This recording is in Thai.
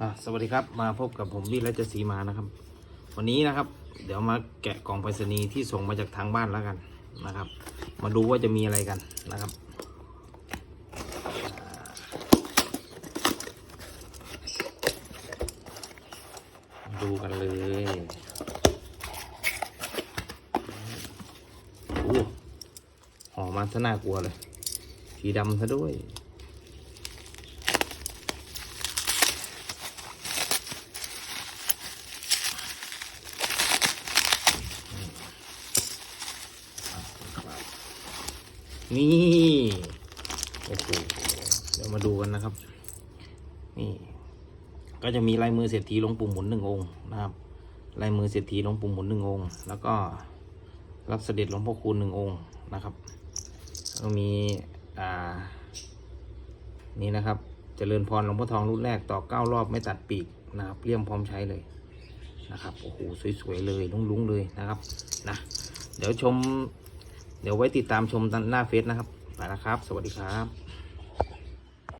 อะสวัสดีครับมาพบกับผมวิรัจศรีมานะครับ วันนี้นะครับ เดี๋ยวมาแกะกล่องไปรษณีย์ที่ส่งมาจากทางบ้านแล้วกันนะครับ มาดูว่าจะมีอะไรกันนะครับ ดูกันเลยโอ้ห่อมาซะน่ากลัวเลยสีดำซะด้วย นี่โอ้โหเดี๋ยวมาดูกันนะครับ นี่ ก็จะมีลายมือเศรษฐีหลวงปู่หมุนหนึ่งองค์นะครับลายมือเศรษฐีหลวงปู่หมุนหนึ่งองค์ แล้วก็รับเสด็จหลวงพ่อคูณหนึ่งองค์นะครับแล้วมีอ่านี่นะครับเจริญพรหลวงพ่อทองรุ่นแรกต่อเก้ารอบไม่ตัดปีกนะครับเลี่ยมพร้อมใช้เลยนะครับโอ้โหสวยๆเลยลุ้งๆเลยนะครับนะเดี๋ยวชม เดี๋ยวไว้ติดตามชมหน้าเฟซนะครับ ไปแล้วครับ สวัสดีครับ